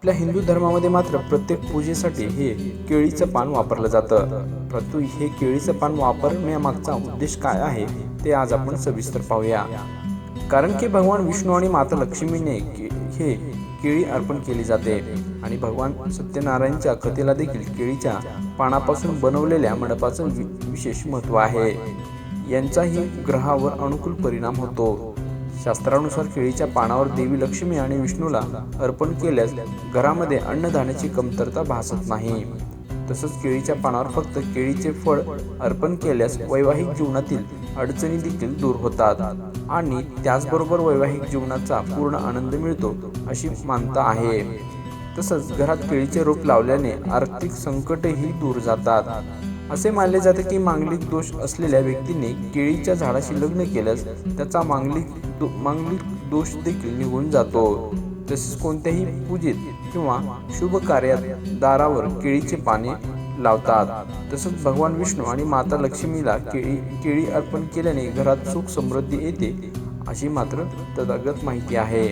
आपल्या हिंदू धर्मामध्ये मात्र प्रत्येक पूजेसाठी हे केळीचं पान वापरलं जातं. परंतु हे केळीचं पान वापरण्यामागचा उद्देश काय आहे ते आज आपण सविस्तर पाहूया. कारण की भगवान विष्णू आणि माता लक्ष्मीने के- हे केळी अर्पण केली जाते आणि भगवान सत्यनारायणच्या कथेला देखील केळीच्या पानापासून बनवलेल्या मंडपाचं वि- विशेष महत्त्व आहे. यांचाही ग्रहावर अनुकूल परिणाम होतो. शास्त्रानुसार केळीच्या पानावर देवी लक्ष्मी आणि विष्णूला अर्पण केल्यास घरामध्ये अन्नधान्याची कमतरता भासत नाही. तसंच केळीच्या पानावर फक्त केळीचे फळ अर्पण केल्यास वैवाहिक जीवनातील अडचणी देखील दूर होतात आणि त्याचबरोबर वैवाहिक जीवनाचा पूर्ण आनंद मिळतो अशी मानता आहे. तसंच घरात केळीचे रोप लावल्याने आर्थिक संकटही दूर जातात. असे मानले जाते की मांगलिक दोष असलेल्या व्यक्तीने केळीच्या झाडाशी लग्न केल्यास त्याचा मांगलिक दो, मांगलिक दोष देखील निघून जातो. तसेच कोणत्याही पूजेत किंवा शुभ कार्यात दारावर केळीचे पाने लावतात. तसंच भगवान विष्णू आणि माता लक्ष्मीला केळी केळी अर्पण केल्याने घरात सुख समृद्धी येते अशी मात्र तथागत माहिती आहे.